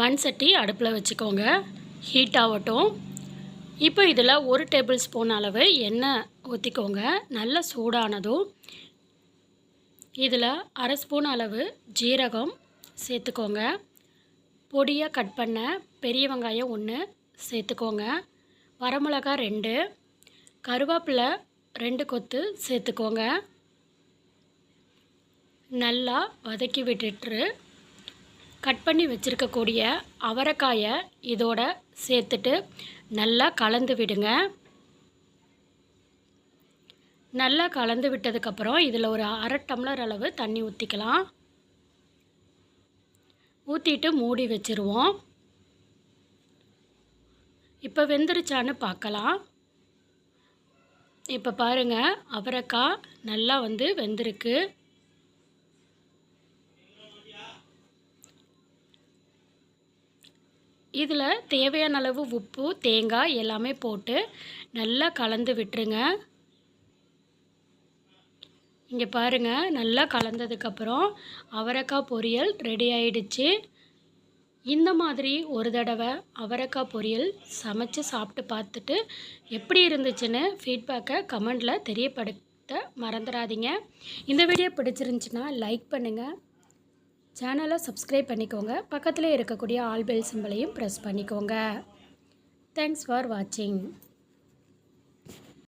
மண் சட்டி அடுப்பில் வச்சுக்கோங்க. ஹீட் ஆகட்டும். இப்போ இதில் ஒரு டேபிள் ஸ்பூன் அளவு எண்ணெய் ஊற்றிக்கோங்க. நல்லா சூடானதும் இதில் அரை ஸ்பூன் அளவு ஜீரகம் சேர்த்துக்கோங்க. பொடியாக கட் பண்ண பெரிய வெங்காயம் ஒன்று சேர்த்துக்கோங்க. வரமிளகா ரெண்டு கருவேப்பிலை ரெண்டு கொத்து சேர்த்துக்கோங்க. நல்லா வதக்கி விட்டுட்டு கட் பண்ணி வச்சுருக்கக்கூடிய அவரைக்காயை இதோட சேர்த்துட்டு நல்லா கலந்து விடுங்க. நல்லா கலந்து விட்டதுக்கப்புறம் இதில் ஒரு அரை டம்ளர் அளவு தண்ணி ஊற்றிக்கலாம் ஊற்றிட்டு மூடி வச்சுருவோம். இப்போ வெந்துருச்சான்னு பார்க்கலாம் இப்போ பாருங்கள் அவரைக்காய் நல்லா வந்து வெந்திருக்கு. இதில் தேவையான அளவு உப்பு தேங்காய் எல்லாமே போட்டு நல்லா கலந்து விட்டுருங்க. இங்கே பாருங்கள் நல்லா கலந்ததுக்கப்புறம் அவரைக்காய் பொரியல் ரெடி ஆயிடுச்சு. இந்த மாதிரி ஒரு தடவை அவரைக்காய் பொரியல் சமைச்சு சாப்பிட்டு பார்த்துட்டு எப்படி இருந்துச்சுன்னு ஃபீட்பேக்கை கமெண்டில் தெரியப்படுத்த மறந்துடாதீங்க. இந்த வீடியோ பிடிச்சிருந்துச்சின்னா லைக் பண்ணுங்கள் சேனலை சப்ஸ்கிரைப் பண்ணிக்கோங்க. பக்கத்தில் இருக்கக்கூடிய ஆல் பெல் சிம்பிளையும் ப்ரெஸ் பண்ணிக்கோங்க. தேங்க்ஸ் ஃபார் வாட்சிங்